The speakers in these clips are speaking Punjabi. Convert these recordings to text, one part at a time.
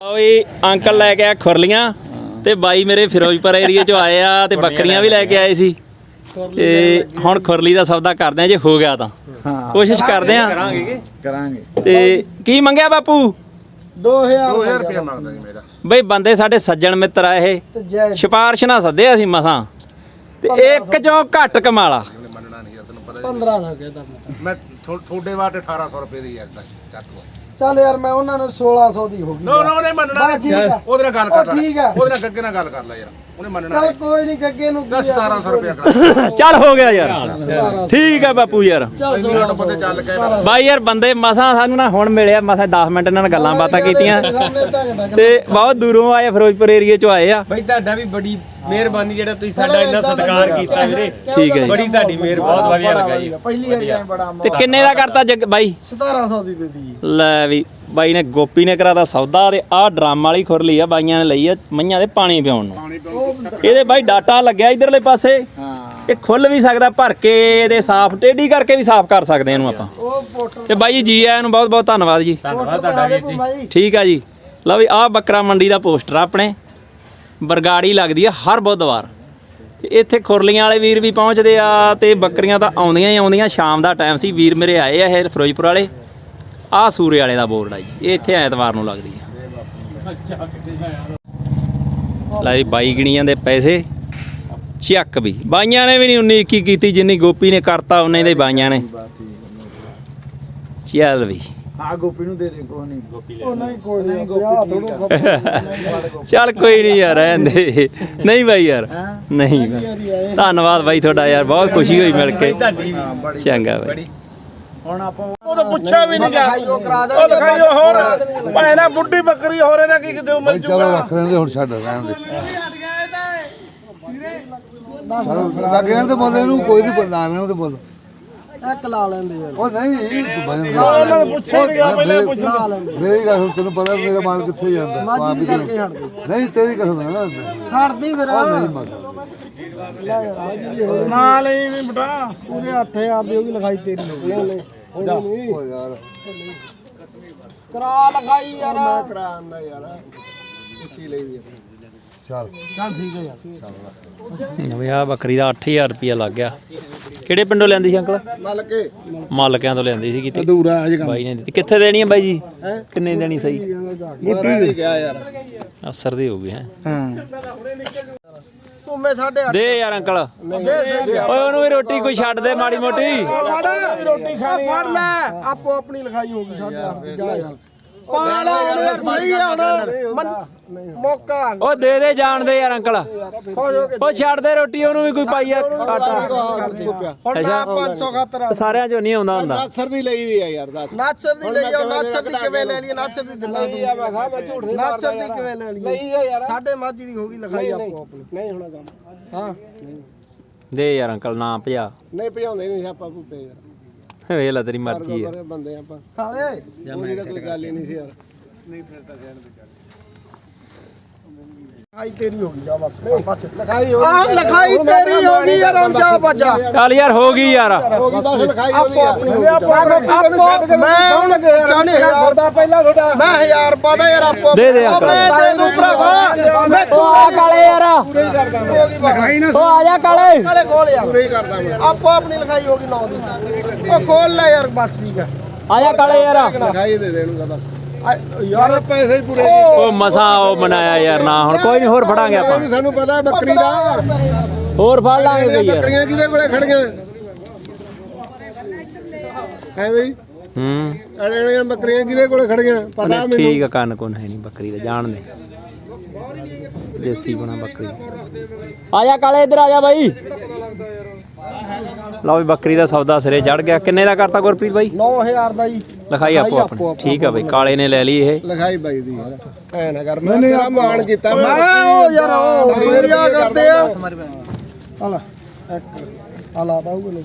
ਓਏ ਅੰਕਲ ਲੈ ਕੇ ਆ ਖੁਰਲੀਆਂ ਤੇ ਬਾਈ ਮੇਰੇ ਫਿਰੋਜ਼ਪੁਰ ਏਰੀਏ ਚੋਂ ਆਏ ਆ ਤੇ ਬੱਕਰੀਆਂ ਵੀ ਲੈ ਕੇ ਆਏ। ਸੀ। ਤੇ ਹੁਣ ਖੁਰਲੀ ਦਾ ਸੌਦਾ ਕਰਦੇ ਆ ਜੇ ਹੋ ਗਿਆ ਤਾਂ। ਹਾਂ। ਕੋਸ਼ਿਸ਼ ਕਰਦੇ ਆ। ਕਰਾਂਗੇ ਤੇ ਕੀ ਮੰਗਿਆ ਬਾਪੂ? 2000 ਰੁਪਏ ਮੰਗਦਾ ਜੀ ਮੇਰਾ। ਬਈ ਬੰਦੇ ਸਾਡੇ ਸੱਜਣ ਮਿੱਤਰ ਆ ਇਹ। ਸਿਫਾਰਿਸ਼ ਨਾ ਸੱਦੇ ਅਸੀਂ ਮਸਾਂ। ਤੇ ਇੱਕ ਚੋਂ ਘੱਟ ਕਮਾਲਾ ਮੰਨਣਾ ਨਹੀਂ ਯਾਰ ਤੈਨੂੰ ਪਤਾ 1500 ਕਹਿਦਾ ਮੈਂ ਤੁਹਾਡੇ ਵਾਟ 1800 ਰੁਪਏ ਦੀ ਯਾਰ ਚੱਕ ਲਓ। ਚੱਲ ਯਾਰ ਮੈਂ ਉਹਨਾਂ ਨੂੰ 1600 ਦੀ ਹੋ ਗਈ ਨੋ ਨੋ ਨਹੀਂ ਮੰਨਣਾ ਬਸ ਠੀਕ ਆ। ਉਹਦੇ ਨਾਲ ਗੱਲ ਉਹ ਕਰ ਲੈ। ਠੀਕ ਆ। ਉਹਦੇ ਨਾਲ ਗੱਗੇ ਨਾਲ ਗੱਲ ਕਰ ਲੈ ਯਾਰ। ਉਹਨੇ ਮੰਨਣਾ ਚੱਲ ਕੋਈ ਨਹੀਂ ਗੱਗੇ ਨੂੰ ਨਹੀਂ ਕੀ ਆ। 1700 ਰੁਪਏ ਕਰ। ਚੱਲ ਹੋ ਗਿਆ ਯਾਰ। ਠੀਕ ਹੈ ਬਾਪੂ ਯਾਰ। ਚੱਲ ਬੰਦੇ ਚੱਲ ਬਾਈ ਯਾਰ ਬੰਦੇ ਮਸਾਂ ਸਾਨੂੰ ਨਾ ਹੁਣ ਮਿਲਿਆ ਮਸਾਂ 10 ਮਿੰਟ ਇਹਨਾਂ ਨਾਲ ਗੱਲਾਂ ਬਾਤਾਂ ਕੀਤੀਆਂ। ਤੇ ਬਹੁਤ ਦੂਰੋਂ ਆਏ ਫਿਰੋਜ਼ਪੁਰ ਏਰੀਏ ਚੋਂ ਆਏ ਆ। ਬਈ ਤੁਹਾਡਾ ਵੀ ਬੜੀ ਮਿਹਰਬਾਨੀ ਜਿਹੜਾ ਤੁਸੀਂ ਸਾਡਾ ਇੰਨਾ ਸਤਿਕਾਰ ਕੀਤਾ ਵੀਰੇ। ਠੀਕ ਹੈ ਜੀ। ਬੜੀ ਤੁਹਾਡੀ ਮਿਹਰ ਬਹੁਤ ਵਧੀਆ ਲੱਗਾ ਜੀ। ਪਹਿਲੀ ਵਾਰੀ ਆਏ ਬੜਾ ਤੇ ਕਿੰਨੇ ਦਾ ਕਰਤਾ ਜੱਗ ਬਾਈ? 1700 ਦੀ ਦੇ ਦੀ ਲੈ ਵੀ ਬਾਈ ਨੇ ਗੋਪੀ ਨੇ ਕਰਾਤਾ ਸੌਦਾ ਤੇ ਆਹ ਡਰਮ ਵਾਲੀ ਖੁਰਲੀ ਆ ਬਾਈਆਂ ਨੇ ਲਈ ਆ ਮਈਆਂ ਦੇ ਪਾਣੀ ਪਿਆਉਣ ਨੂੰ। ਇਹਦੇ ਬਾਈ ਡਾਟਾ ਲੱਗਿਆ ਇਧਰਲੇ ਪਾਸੇ। ਹਾਂ। ਇਹ ਖੁੱਲ ਵੀ ਸਕਦਾ ਭਰ ਕੇ ਇਹਦੇ ਸਾਫ਼ ਟੇਢੀ ਕਰਕੇ ਵੀ ਸਾਫ਼ ਕਰ ਸਕਦੇ ਆ ਇਹਨੂੰ ਆਪਾਂ। ਤੇ ਬਾਈ ਜੀ ਆਇਆਂ ਨੂੰ ਬਹੁਤ ਬਹੁਤ ਧੰਨਵਾਦ ਜੀ। ਧੰਨਵਾਦ ਤੁਹਾਡਾ ਜੀ। ਠੀਕ ਆ ਜੀ। ਲਓ ਵੀ ਆਹ ਬੱਕਰਾ ਮੰਡੀ ਦਾ ਪੋਸਟਰ ਆ ਆਪਣੇ। ਬਰਗਾੜੀ ਲੱਗਦੀ ਆ ਹਰ ਬੁੱਧਵਾਰ। ਇੱਥੇ ਖੁਰਲੀਆਂ ਵਾਲੇ ਵੀਰ ਵੀ ਪਹੁੰਚਦੇ ਆ ਤੇ ਬੱਕਰੀਆਂ ਤਾਂ ਆਉਂਦੀਆਂ ਹੀ ਆਉਂਦੀਆਂ। ਸ਼ਾਮ ਦਾ ਟਾਈਮ ਸੀ, ਵੀਰ ਮੇਰੇ ਆਏ ਆ ਇਹ ਫਿਰੋਜ਼ਪੁਰ ਵਾਲੇ। ਆਹ ਸੂਰੇ ਵਾਲੇ ਦਾ ਬੋਰਡ ਆ ਜੀ, ਇਹ ਇੱਥੇ ਐਤਵਾਰ ਨੂੰ ਲੱਗਦੀ ਆ। ਲੈ ਬਾਈ ਗਿਣੀਆਂ ਦੇ ਪੈਸੇ। ਚੱਕ ਵੀ। ਬਾਈਆਂ ਨੇ ਵੀ ਨਹੀਂ 19 21 ਕੀਤੀ, ਜਿੰਨੀ ਗੋਪੀ ਨੇ ਕਰਤਾ, ਉਹਨੇ ਦੇ ਬਾਈਆਂ ਨੇ। ਚੱਲ ਵੀ। ਹਾਂ ਗੋਪੀ ਨੂੰ ਦੇ ਦੇ ਕੋਈ ਨਹੀਂ। ਗੋਪੀ ਲੈ ਉਹ ਨਹੀਂ ਕੋਈ ਨਹੀਂ ਗੋਪੀ ਥੋੜਾ ਚੱਲ ਕੋਈ ਨਹੀਂ ਯਾਰ ਰਹਿਣ ਦੇ। ਨਹੀਂ। ਬਾਈ ਯਾਰ। ਨਹੀਂ। ਧੰਨਵਾਦ ਬਾਈ ਤੁਹਾਡਾ ਯਾਰ ਬਹੁਤ ਖੁਸ਼ੀ ਹੋਈ ਮਿਲ ਕੇ। ਚੰਗਾ ਬਾਈ। ਹੁਣ ਆਪਾਂ ਉਹ ਤਾਂ ਪੁੱਛਿਆ ਵੀ ਨਹੀਂ ਗਿਆ ਉਹ ਕਰਾ ਉਹ ਦਿਖਾਈ ਹੋਰ। ਭਾਵੇਂ ਬੁੱਢੀ ਬੱਕਰੀ ਹੋਰ ਇਹਦਾ ਕੀ ਕਿਤੇ ਮਿਲ ਚਲੋ ਰੱਖ ਲੈਂਦੇ ਹੁਣ ਛੱਡ ਰਹਿਣ ਦੇ। ਲੱਗ ਜਾਣ ਤੇ ਬੋਲੇ ਨੂੰ ਕੋਈ ਨਹੀਂ ਬੋਲਣਾ ਇਹਨਾਂ ਤੇ ਬੋਲ। ਇੱਕ ਲਾ ਲੈਂਦੇ ਯਾਰ। ਉਹ ਨਹੀਂ ਨਹੀਂ ਗਿਆ ਪਹਿਲਾਂ ਪੁੱਛ ਲਾ ਲੈਂਦੇ। ਮੇਰੀ ਗੱਲ ਸੁਣ, ਤੈਨੂੰ ਪਤਾ ਮੇਰਾ ਮਾਲ ਕਿੱਥੇ ਜਾਂਦਾ ਮਾਜੀ ਦੀ ਕਰਕੇ ਹਟਦੇ ਨਹੀਂ ਤੇਰੀ ਕਸਮ ਹੈ ਨਾ। ਛੱਡਦੀ ਫਿਰ। ਨਹੀਂ ਮਰ ਲੈ ਯਾਰ ਆ ਜੀ ਹੋ ਨਾ ਲਈ ਨਹੀਂ ਬਟਾ। ਪੂਰੇ 8000 ਦੀ ਹੋ ਗਈ ਲਿਖਾਈ ਤੇਰੀ। ਹੋ ਗਈ ਓ ਯਾਰ। ਕਰਾ ਲਿਖਾਈ ਯਾਰ। ਮੈਂ ਕਰਾ ਆਂਦਾ ਯਾਰ। ਕੀ ਲਈ ਦੀ ਚੱਲ। ਚੱਲ ਠੀਕ ਹੈ ਯਾਰ। ਵੀ ਆ ਬੱਕਰੀ ਦਾ 8000 ਰੁਪਿਆ ਲੱਗ ਗਿਆ। ਕਿਹੜੇ ਪਿੰਡੋਂ ਲੈਂਦੀ ਸੀ ਅੰਕਲ? ਮਲ ਕੇ ਮਾਲਕਿਆਂ ਤੋਂ ਲੈਂਦੀ ਸੀ ਕਿਤੇ। ਅਧੂਰਾ ਅਜੇ ਬਾਈ ਨੇ ਦਿੱਤੀ। ਕਿੱਥੇ ਦੇਣੀ ਹੈ ਬਾਈ ਜੀ? ਕਿੰਨੇ ਦੇਣੀ ਸਹੀ? ਗੁੱਟੀ ਦੀ ਗਿਆ ਯਾਰ। ਅਫਸਰ ਦੀ ਹੈ ਹਾਂ। ਤੁਮੇ ਸਾਡੇ ਦੇ ਯਾਰ ਅੰਕਲ। ਓਏ ਉਹਨੂੰ ਵੀ ਰੋਟੀ ਕੋਈ ਛੱਡ ਦੇ ਮਾੜੀ ਮੋਟੀ। ਰੋਟੀ ਖਾਣੀ ਫੜ ਲੈ। ਆਪੋ ਆਪਣੀ ਲਿਖਾਈ ਹੋਗੀ ਸਾਡੇ। ਆਪ ਦੀ ਜਾ ਯਾਰ। ਪਾ ਲੈ ਹੁਣ ਯਾਰ ਸਹੀ ਆ ਹੁਣ। ਮਨ- ਮੌਕਾ। ਉਹ ਦੇ ਦੇ ਜਾਣ ਦੇ ਯਾਰ ਅੰਕਲ। ਖੁਸ਼ ਹੋ ਕੇ ਉਹ ਛੱਡ ਦੇ ਰੋਟੀ ਉਹਨੂੰ ਵੀ ਕੋਈ ਪਾਈ ਆ ਆਟਾ। ਹੁਣ ਨਾ 500 ਖਾਤਰ ਸਾਰਿਆਂ ਚੋਂ ਨਹੀਂ ਆਉਂਦਾ ਹੁੰਦਾ। ਸਰ ਦੀ ਲਈ ਵੀ ਆ ਯਾਰ ਦੱਸ। ਨਾਚਰ ਦੀ ਲਈ ਆ ਨਾਚਰ ਦੀ ਕਿਵੇਂ ਲੈ ਲਈ ਨਾਚਰ ਦੀ ਦਿਲਾ ਲਈ ਆ ਮੈਂ ਖਾ ਮੈਂ ਝੂਠ ਨਹੀਂ ਨਾਚਰ ਦੀ ਕਿਵੇਂ ਲੈ ਲਈ ਨਹੀਂ ਆ ਯਾਰ। ਸਾਡੇ ਮਾਝੀ ਦੀ ਹੋਗੀ ਲਿਖਾਈ ਆਪੋ ਆਪਣੀ। ਨਹੀਂ ਹੋਣਾ ਕੰਮ। ਹਾਂ। ਦੇ ਯਾਰ ਅੰਕਲ ਨਾ ਭਜਾ। ਨਹੀਂ ਭਜਾਉਂਦੇ ਨਹੀਂ ਆਪਾਂ ਭੁੱਪੇ ਯਾਰ। ਵੇਖ ਲੈ ਤੇਰੀ ਮਰਜ਼ੀ ਆ। ਬੰਦੇ ਆਪਾਂ। ਖਾ ਦੇ ਉਹਦੀ ਤਾਂ ਕੋਈ ਗੱਲ ਹੀ ਨਹੀਂ ਸੀ ਯਾਰ। ਲਿਖਾਈ ਤੇਰੀ ਹੋਗੀ ਜਾ ਬਸ। ਬਸ ਲਿਖਾਈ ਹੋ ਗਈ ਲਿਖਾਈ ਤੇਰੀ ਹੋਗੀ ਯਾਰ ਹੁਣ ਜਾ ਬੱਜਾ ਚੱਲ ਯਾਰ ਹੋ ਗਈ ਯਾਰ। ਹੋ ਗਈ ਬਸ ਲਿਖਾਈ ਆਪੋ ਆਪਣੀ ਆਪੋ ਮੈਂ ਹੁਣ ਚਾਹਨੇ ਕਰਦਾ ਪਹਿਲਾਂ ਤੁਹਾਡਾ। ਮੈਂ ਹਜ਼ਾਰ ਪਾਦਾ ਯਾਰ ਆਪੋ ਦੇ ਦੇ ਅੰਕਲ। ਮੈਂ ਤੈਨੂੰ ਭਰਾਵਾ ਮੈਂ ਤੂੰ ਆ ਕਾਲੇ ਯਾਰ ਲਿਖਾਈ ਨਾ ਉਹ ਆ ਜਾ ਕਾਲੇ। ਕਾਲੇ ਖੋਲ ਯਾਰ ਪੂਰੇ ਕਰਦਾ ਮੈਂ। ਆਪੋ ਆਪਣੀ ਲਿਖਾਈ ਹੋਗੀ 9 ਦੀ। ਉਹ ਖੋਲ ਲੈ ਯਾਰ ਬਸ ਠੀਕ ਹੈ ਆ ਜਾ ਕਾਲੇ ਯਾਰ। ਲਿਖਾਈ ਦੇ ਦੇਣੂਗਾ ਬਸ। ਆ, ਯਾਰ ਪੈਸੇ ਹੀ ਪੂਰੇ ਉਹ ਮਸਾ ਉਹ ਬਣਾਇਆ ਯਾਰ ਨਾ ਹੁਣ ਕੋਈ ਨਹੀਂ ਹੋਰ ਫੜਾਂਗੇ ਆਪਾਂ। ਨਹੀਂ ਸਾਨੂੰ ਪਤਾ ਹੈ ਬੱਕਰੀ ਦਾ। ਹੋਰ ਫੜ ਲਾਂਗੇ ਯਾਰ। ਬੱਕਰੀਆਂ ਕਿਹਦੇ ਕੋਲੇ ਖੜੀਆਂ? ਹੈ ਬਈ? ਹੂੰ। ਅੜੇ ਬੱਕਰੀਆਂ ਕਿਹਦੇ ਕੋਲੇ ਖੜੀਆਂ? ਪਤਾ ਮੈਨੂੰ। ਠੀਕ ਆ ਕੰਨ ਕੋਨ ਹੈ ਨਹੀਂ ਬੱਕਰੀ ਦਾ ਜਾਣਦੇ। ਦੇਸੀ ਗੁਣਾ ਬੱਕਰੀ। ਆ ਜਾ ਕਾਲੇ ਇੱਧਰ ਆ ਜਾ ਬਾਈ। ਲਓ ਵੀ ਬੱਕਰੀ ਦਾ ਸੌਦਾ ਸਿਰੇ ਚੜ ਗਿਆ। ਕਿੰਨੇ ਦਾ ਕਰਤਾ ਗੁਰਪ੍ਰੀਤ ਬਾਈ? 9000 ਦਾ ਜੀ। ਲਿਖਾਈ ਆਪੋ ਆਪਣੀ। ਠੀਕ ਆ ਬਾਈ ਕਾਲੇ ਨੇ ਲੈ ਲਈ ਇਹ। ਲਿਖਾਈ ਬਾਈ ਦੀ। ਐ ਨਾ ਕਰ ਮੈਂ ਤੇਰਾ ਮਾਣ ਕੀਤਾ। ਮੈਂ ਉਹ ਯਾਰ ਉਹ ਮੇਰੀਆ ਕਰਦੇ ਆ। ਹਲਾ ਇੱਕ ਹਲਾ ਉਹ ਨਹੀਂ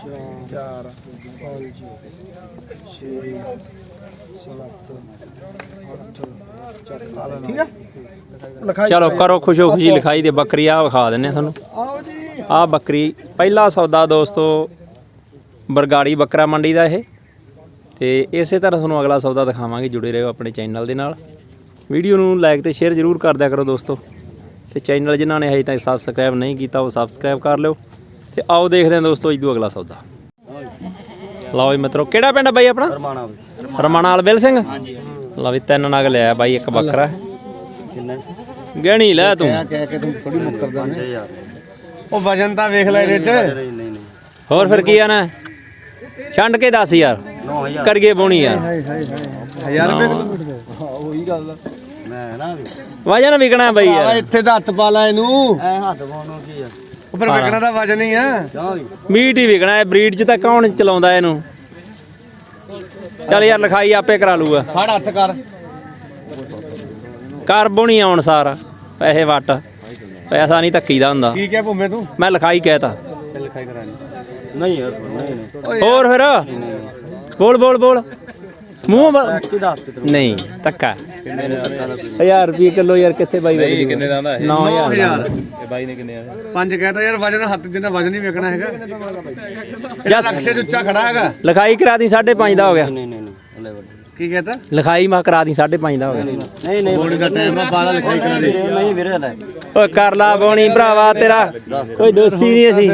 ਚਾਰ ਪੰਜ ਛੇ ਸੱਤ ਅੱਠ ਠੀਕ ਹੈ ਲਿਖਾਈ ਚਲੋ ਕਰੋ ਖੁਸ਼ੋ ਖੁਸ਼ੀ ਲਿਖਾਈ ਦੇ ਬੱਕਰੀ ਆ ਵਿਖਾ ਦਿੰਨੇ ਤੁਹਾਨੂੰ। ਆਓ ਜੀ। ਆ ਬੱਕਰੀ ਪਹਿਲਾ ਸੌਦਾ ਦੋਸਤੋ ਬਰਗਾੜੀ ਬੱਕਰਾ ਮੰਡੀ ਦਾ ਇਹ। ਤੇ ਇਸੇ ਤਰ੍ਹਾਂ ਤੁਹਾਨੂੰ ਅਗਲਾ ਸੌਦਾ ਦਿਖਾਵਾਂਗੇ ਜੁੜੇ ਰਹੋ ਆਪਣੇ ਚੈਨਲ ਦੇ ਨਾਲ। ਵੀਡੀਓ ਨੂੰ ਲਾਈਕ ਤੇ ਸ਼ੇਅਰ ਜ਼ਰੂਰ ਕਰ ਦਿਆ ਕਰੋ ਦੋਸਤੋ। ਤੇ ਚੈਨਲ ਜਿਨ੍ਹਾਂ ਨੇ ਹਜੇ ਤੱਕ ਸਬਸਕ੍ਰਾਈਬ ਨਹੀਂ ਕੀਤਾ ਉਹ ਸਬਸਕ੍ਰਾਈਬ ਕਰ ਲਿਓ। ਤੇ ਆਓ ਦੇਖਦੇ ਹਾਂ ਦੋਸਤੋ ਇਦੋਂ ਅਗਲਾ ਸੌਦਾ। ਲਓ ਜੀ ਮਿੱਤਰੋ ਕਿਹੜਾ ਪਿੰਡ ਆ ਬਾਈ ਆਪਣਾ? ਰਮਾਣਾ ਰਮਾਣਾ ਵਾਲ ਬਿਲ ਸਿੰਘ? ਹਾਂਜੀ। ਲਓ ਵੀ ਤਿੰਨ ਨਗ ਲਿਆ ਬਾਈ ਇੱਕ ਬੱਕਰਾ। ਕਿੰਨਾ? ਗਹਿਣੀ ਲੈ ਤੂੰ। ਕਹਿ ਕੇ ਤੂੰ ਥੋੜੀ ਮੁੱਕਰ ਦਾ ਯਾਰ ਉਹ ਵਜਨ ਤਾਂ ਵੇਖ ਲੈ ਇਹਦੇ ਚ। ਨਹੀਂ ਨਹੀਂ ਨਹੀਂ ਹੋਰ ਫਿਰ ਕੀ ਆਣਾ? ਛੰਡ ਕੇ ਦੱਸ ਯਾਰ 9000 ਕਰੀਏ ਬੋਣੀ ਯਾਰ ਹਜ਼ਾਰ ਰੁਪਏ ਕਿਲੋਮੀਟਰ ਉਹੀ ਗੱਲ ਮੈਂ ਨਾ ਵੀ ਵਜਨ ਵਿਕਣਾ ਬਾਈ ਯਾਰ। ਇੱਥੇ ਦਾ ਹੱਥ ਪਾ ਲੈ ਇਹਨੂੰ। ਐ ਹੱਥ ਪਾਉਣੋਂ ਕੀ ਆ? ਉਹ ਫਿਰ ਵਿਕਣਾ ਦਾ ਵਜਨ ਹੀ ਆ। ਮੀਟ ਹੀ ਵਿਕਣਾ ਹੈ ਬਰੀਡ 'ਚ ਤਾਂ ਕੌਣ ਚਲਾਉਂਦਾ ਇਹਨੂੰ? ਚੱਲ ਯਾਰ ਲਿਖਾਈ ਆਪੇ ਕਰਾ ਲੂਗਾ ਫੜ ਹੱਥ ਕਰ। ਕਰ ਬੋਣੀ ਆਉਣ ਸਾਰ ਪੈਸੇ ਵੱਟ। ਪੈਸਾ ਨਹੀਂ ਧੱਕੀਦਾ ਹੁੰਦਾ। ਕੀ ਕਿਹਾ ਭੁੰਮੇ ਤੂੰ? ਮੈਂ ਲਿਖਾਈ ਕਹਿਤਾ। ਤੇ ਲਿਖਾਈ ਕਰਾਣੀ ਨਹੀਂ ਯਾਰ ਨਹੀਂ। ਨਹੀਂ ਹੋਰ ਫਿਰ? ਬੋਲ ਬੋਲ ਬੋਲ। ਮੂੰਹ ਬ- ਕੀ ਦੱਸ ਤੇ ਨਹੀਂ ਧੱਕਾ। ਕਿੰਨੇ ਨੇ ਦੱਸਾਂ 1000 ਰੁਪਏ ਕਿਲੋ ਯਾਰ ਕਿੱਥੇ ਬਾਈ ਨਹੀਂ ਕਿੰਨੇ ਦਾ ਹੁੰਦਾ 9000 9000 ਪੰਜ ਕਹਤਾ ਯਾਰ ਵਜਨ ਹੱਥ ਜਿੰਨਾ ਵਜਨ ਹੀ ਵਿਕਣਾ ਹੈਗਾ। ਜਸ ਨਕਸ਼ੇ 'ਚ ਉੱਚਾ ਖੜਾ ਹੈਗਾ। ਲਿਖਾਈ ਕਰਾ ਦੀ 5.5 ਦਾ ਹੋ ਗਿਆ ਨਹੀਂ ਨਹੀਂ ਨਹੀਂ ਲੈ ਵੱਡੀ ਕੀ ਕਹਤਾ ਲਿਖਾਈ ਮੈਂ ਕਰਾ ਦੀ 5.5 ਦਾ ਹੋ ਗਿਆ ਨਹੀਂ ਨਹੀਂ ਬੋਲੀ ਦਾ ਟਾਈਮ ਆ ਬਾਲਾ ਲਿਖਾਈ ਕਰਾ ਦੇ ਨਹੀਂ ਵੀਰੇ ਲੈ ਓਏ ਕਰ ਲਾ ਬੋਣੀ ਭਰਾਵਾ ਤੇਰਾ ਕੋਈ ਦੋਸੀ ਨਹੀਂ ਅਸੀਂ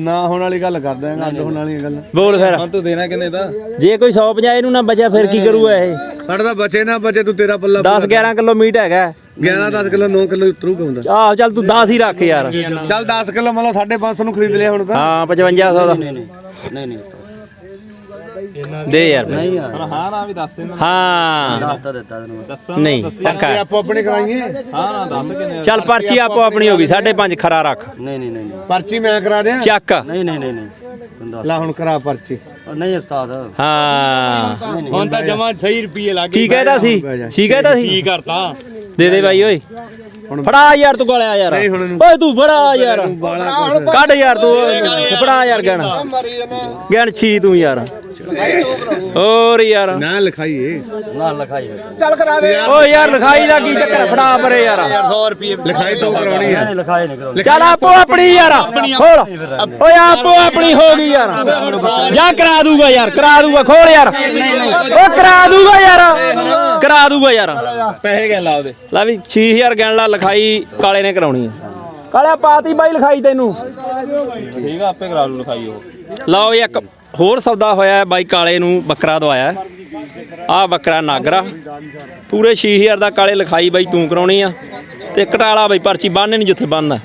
ਨਾ ਹੋਣ ਵਾਲੀ ਗੱਲ ਕਰਦਾ ਅੱਡ ਹੋਣ ਵਾਲੀ ਗੱਲ ਬੋਲ ਫਿਰ ਤੂੰ ਦੇਣਾ ਕਿੰਨੇ ਦਾ ਜੇ ਕੋਈ 150 ਇਹਨੂੰ ਨਾ ਬਚਿਆ ਫਿਰ ਕੀ ਕਰੂਗਾ ਇਹ ਸਾਡਾ ਤਾਂ ਬਚੇ ਨਾ ਬਚੇ ਤੂੰ ਤੇਰਾ ਪੱਲਾ 10 11 ਕਿਲੋ ਮੀਟ ਹੈਗਾ 11 10 ਕਿਲੋ 9 ਕਿਲੋ ਉਤਰੂਗਾ ਹੁੰਦਾ ਆਹ ਚੱਲ ਤੂੰ 10 ਹੀ ਰੱਖ ਯਾਰ ਚੱਲ 10 ਕਿਲੋ ਮਤਲਬ 550 ਨੂੰ ਖਰੀਦ ਲਿਆ ਹੁਣ ਤਾਂ ਹਾਂ 5500 ਦਾ ਨਹੀਂ ਨਹੀਂ ਨਹੀਂ ਨਹੀਂ। ਦੇ ਯਾਰ। ਨਹੀਂ ਯਾਰ ਹਾਂ ਨਾ ਵੀ ਦੱਸ ਇਹਨਾਂ ਹਾਂ। ਦੱਸ ਤਾਂ ਦਿੱਤਾ ਤੈਨੂੰ। ਦੱਸਾਂ ਨਹੀਂ ਧੱਕਾ ਆਪੋ ਆਪਣੀ ਕਰਾਈਏ। ਹਾਂ ਨਾ ਦੱਸ ਕਿੰਨੇ ਚੱਲ ਪਰਚੀ ਆਪੋ ਆਪਣੀ ਹੋ ਗਈ 5.5 ਖਰਾ ਰੱਖ। ਨਹੀਂ ਨਹੀਂ ਨਹੀਂ ਨਹੀਂ। ਪਰਚੀ ਮੈਂ ਕਰਾ ਦਿਆਂ? ਚੱਕ। ਨਹੀਂ ਨਹੀਂ ਨਹੀਂ ਨਹੀਂ। ਤੈਨੂੰ ਦੱਸ। ਲਾ ਹੁਣ ਕਰਾ ਪਰਚੀ। ਉਹ ਨਹੀਂ ਉਸਤਾਦ। ਹਾਂ। ਹੁਣ ਤਾਂ ਜਮਾ 6 ਰੁਪਏ ਲੱਗ ਕੀ ਕਹਿਦਾ ਸੀ ਠੀਕ ਕਹਿਦਾ ਸੀ ਕਰਤਾ? ਦੇ ਦੇ ਬਾਈ ਓਏ। ਫੜਾ ਯਾਰ ਤੂੰ ਕੋਲੇ ਆ ਯਾਰ। ਨਹੀਂ ਹੁਣ ਇਹਨੂੰ- ਓਏ ਤੂੰ ਫੜਾ ਯਾਰ। ਕੱਢ ਯਾਰ ਤੂੰ। ਫੜਾ ਯਾਰ ਗਣ ਗਣ ਛੀ ਤੂੰ ਯਾਰ। ਹੋਰ ਯਾਰ। ਨਾ ਲਿਖਾਈਏ। ਨਾ ਲਿਖਾਈ। ਚੱਲ ਕਰਾ ਦੇ। ਓ ਯਾਰ ਲਿਖਾਈ ਦਾ ਕੀ ਚੱਕਰ ਫੜਾ ਪਰੇ ਯਾਰ। 100 ਰੁਪਏ ਲਿਖਾਈ ਤੋਂ ਕਰਾਉਣੀ ਹੈ ਨਹੀਂ ਲਿਖਾਈ ਨਹੀਂ ਕਰਾਉਣੀ। ਚੱਲ ਆਪੋ ਆਪਣੀ ਯਾਰ ਖੋਲ। ਓਏ ਆਪੋ ਆਪਣੀ ਹੋ ਗਈ ਯਾਰ। ਜਾ ਕਰਾ ਦੂਗਾ ਯਾਰ ਕਰਾ ਦੂਗਾ ਖੋਲ ਯਾਰ। ਓ ਕਰਾ ਦੂਗਾ ਯਾਰ। ਕਰਾ ਦੂਗਾ ਯਾਰ। ਪੈਸੇ ਕਹਿ ਲਾ ਉਹਦੇ। ਲੈ ਵੀ 6000 ਗਿਣ ਲਾ ਲਿਖਾਈ ਕਾਲੇ ਨੇ ਕਰਾਉਣੀ ਹੈ ਕਾਲਿਆ ਪਾਤੀ ਬਾਈ ਲਿਖਾਈ ਤੈਨੂੰ। ਠੀਕ ਆ ਆਪੇ ਕਰਾ ਲੂ ਲਿਖਾਈ ਉਹ। ਲਓ ਇੱਕ। ਹੋਰ ਸੌਦਾ ਹੋਇਆ ਬਾਈ ਕਾਲੇ ਨੂੰ ਬੱਕਰਾ ਦਵਾਇਆ ਆ ਬੱਕਰਾ ਨਾਗਰਾ। ਪੂਰੇ 6000 ਦਾ ਕਾਲੇ ਲਿਖਾਈ ਬਾਈ ਤੂੰ ਕਰਾਉਣੀ ਆ। ਤੇ ਕਟਾਲਾ ਬਾਈ ਪਰਚੀ ਬੰਨ੍ਹਨੇ ਨੂੰ ਜਿੱਥੇ ਬੰਨਦਾ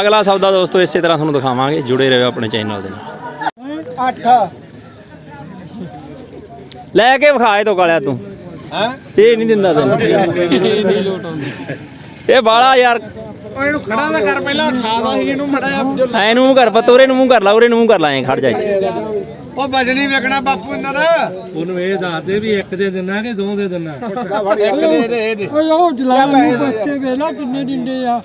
ਅਗਲਾ ਸੌਦਾ ਦੋਸਤੋ ਇਸੇ ਤਰ੍ਹਾਂ ਤੁਹਾਨੂੰ ਦਿਖਾਵਾਂਗੇ। ਜੁੜੇ ਰਹੋ ਆਪਣੇ ਚੈਨਲ ਦੇ ਨਾਲ। 8 ਲੈ ਕੇ ਵਿਖਾਏ ਤੋ ਕਾਲਿਆ ਤੂੰ। ਹੈ? ਇਹ ਨਹੀਂ ਦਿੰਦਾ ਤੈਨੂੰ। ਇਹ ਬਾਲਾ ਯਾਰ। ਇਹਨੂੰ ਖੜਾ ਨਾ ਕਰ ਪਹਿਲਾਂ ਉਠਾਦਾ ਸੀ ਇਹਨੂੰ ਮੜਾ ਐ ਨੂੰ ਮੂੰਹ ਕਰ ਪਤੋਰੇ ਨੂੰ ਮੂੰਹ ਕਰ ਲਾ ਉਰੇ ਨੂੰ ਮੂੰਹ ਕਰ ਲਾ ਐ ਖੜ ਜਾ ਉਹ ਹੀ ਵਿਕਣਾ ਬਾਪੂ ਇਹਨਾਂ ਦਾ। ਉਹਨੂੰ ਇਹ ਦੱਸ ਦੇ ਵੀ ਇੱਕ ਦੇ ਦਿਨਾ ਕਿ ਦੋ ਦੇ ਦਿਨਾ। ਇੱਕ ਦੇ ਦੇ ਦੇ। ਓਏ ਉਹ ਜਲਾ ਨੂੰ ਬੱਚੇ ਵੇਲਾ ਕਿੰਨੇ ਦਿੰਦੇ ਆ।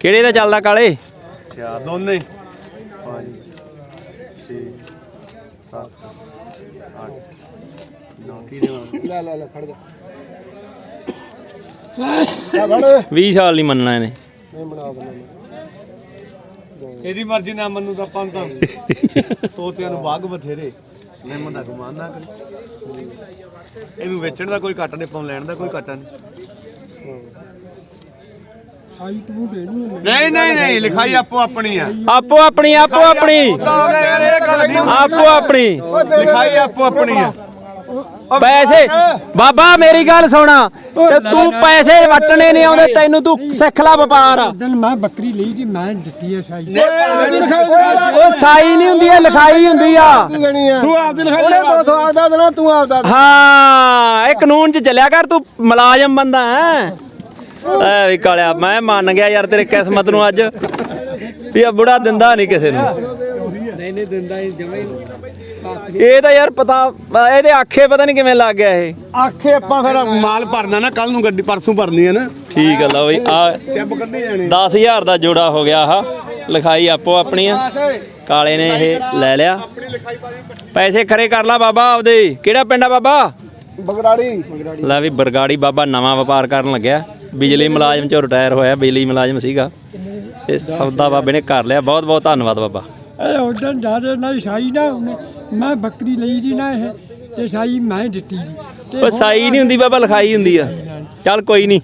ਕਿਹੜੇ ਦਾ ਚੱਲਦਾ ਕਾਲੇ? ਅੱਛਾ ਦੋਨੇ। 5 6 7 8 9 ਕੀ ਦੇਵਾਂ ਲੈ ਲੈ ਲੈ ਖੜ ਜਾ। 20 ਸਾਲ ਨਹੀਂ ਮੰਨਣਾ ਇਹਨੇ। ਇਹਦੀ ਮਰਜ਼ੀ ਨਾ ਮੰਨੂ ਤਾਂ ਆਪਾਂ ਨੂੰ ਤਾਂ ਤੋਤਿਆਂ ਨੂੰ ਬਾਗ ਬਥੇਰੇ। ਨਿੰਮ ਦਾ ਗੁਮਾਨ ਨਾ ਕਰੀ। ਇਹਨੂੰ ਵੇਚਣ ਦਾ ਕੋਈ ਕੱਟ ਨਹੀਂ ਪਾਉਣ ਲੈਣ ਦਾ ਕੋਈ ਕੱਟਾ ਨਹੀਂ। ਨਹੀਂ ਨਹੀਂ ਨਹੀਂ ਲਿਖਾਈ ਆਪੋ ਆਪਣੀ ਆ। ਆਪੋ ਆਪਣੀ ਆਪੋ ਆਪਣੀ। ਆਪੋ ਆਪਣੀ। ਲਿਖਾਈ ਆਪੋ ਆਪਣੀ ਆ। ਪੈਸੇ। ਬਾਬਾ ਮੇਰੀ ਗੱਲ ਸੁਣਾ। ਤੇ ਤੂੰ ਪੈਸੇ ਵਟਣੇ ਨਹੀਂ ਆਉਂਦੇ ਤੈਨੂੰ ਤੂੰ ਸਿੱਖ ਲੈ ਵਪਾਰ। ਦਿਨ ਮੈਂ ਬੱਕਰੀ ਲਈ ਸੀ ਮੈਂ ਦਿੱਤੀ ਐ ਸਾਈ। ਉਹ ਸਾਈ ਨਹੀਂ ਹੁੰਦੀ ਇਹ ਲਿਖਾਈ ਹੁੰਦੀ ਆ। ਤੂੰ ਆਪਦੇ ਲਿਖਾਈ ਉਹਨੇ 200 ਆਪਦਾ ਦੇਣਾ ਤੂੰ ਆਪਦਾ ਹਾਂ ਇਹ ਕਾਨੂੰਨ 'ਚ ਚੱਲਿਆ ਕਰ ਤੂੰ ਮੁਲਾਜ਼ਮ ਬੰਦਾ ਹੈ। ਐ ਵੀ ਕਾਲਿਆ ਮੈਂ ਮੰਨ ਗਿਆ ਯਾਰ ਤੇਰੇ ਕਿਸਮਤ ਨੂੰ ਅੱਜ। ਵੀ ਆ ਬੁੜਾ ਦਿੰਦਾ ਨਹੀਂ ਕਿਸੇ ਨੂੰ। ਨਹੀਂ ਨਹੀਂ ਦਿੰਦਾ ਹੀ ਜਮੇ ਇਹ ਤਾਂ ਯਾਰ ਪਤਾ ਇਹਦੇ ਆਖੇ ਪਤਾ ਨਹੀਂ ਕਿਵੇਂ ਲੱਗ ਗਿਆ ਇਹ। ਆਖੇ ਆਪਾਂ ਫਿਰ ਮਾਲ ਭਰਨਾ ਨਾ ਕੱਲ ਨੂੰ ਗੱਡੀ ਪਰਸੋਂ ਭਰਨੀ ਹੈ ਨਾ। ਠੀਕ ਆ ਲਓ ਬਈ ਆ ਚੱਬ ਕੱਢੀ ਜਾਣੀ। 10000 ਦਾ ਜੋੜਾ ਹੋ ਗਿਆ ਆਹ। ਲਿਖਾਈ ਆਪੋ ਆਪਣੀ ਆ ਕਾਲੇ ਨੇ ਇਹ ਲੈ ਲਿਆ। ਪੈਸੇ ਖਰੇ ਕਰ ਲਾ ਬਾਬਾ ਆਪਦੇ। ਕਿਹੜਾ ਪਿੰਡ ਆ ਬਾਬਾ? ਬਗਰਾੜੀ। ਲੈ ਵੀ ਬਰਗਾੜੀ ਬਾਬਾ ਨਵਾਂ ਵਪਾਰ ਕਰਨ ਲੱਗਿਆ। ਬਿਜਲੀ ਮੁਲਾਜ਼ਮ ਚੋਂ ਰਿਟਾਇਰ ਹੋਇਆ ਬਿਜਲੀ ਮੁਲਾਜ਼ਮ ਸੀਗਾ। ਤੇ ਸੌਦਾ ਬਾਬੇ ਨੇ ਕਰ ਲਿਆ। ਬਹੁਤ ਬਹੁਤ ਧੰਨਵਾਦ ਬਾਬਾ। ਉਦੋਂ ਜ਼ਿਆਦਾ ਨਾ ਸ਼ਾਈ ਨਾ ਉਹਨੇ ਮੈਂ ਬੱਕਰੀ ਲਈ ਜੀ ਨਾ ਇਹ ਤੇ ਸ਼ਾਈ ਮੈਂ ਦਿੱਤੀ ਜੀ। ਤੇ ਉਹ ਸਾਈ ਨਹੀਂ ਹੁੰਦੀ ਬਾਬਾ ਲਿਖਾਈ ਹੁੰਦੀ ਆ। ਚੱਲ ਕੋਈ ਨਹੀਂ।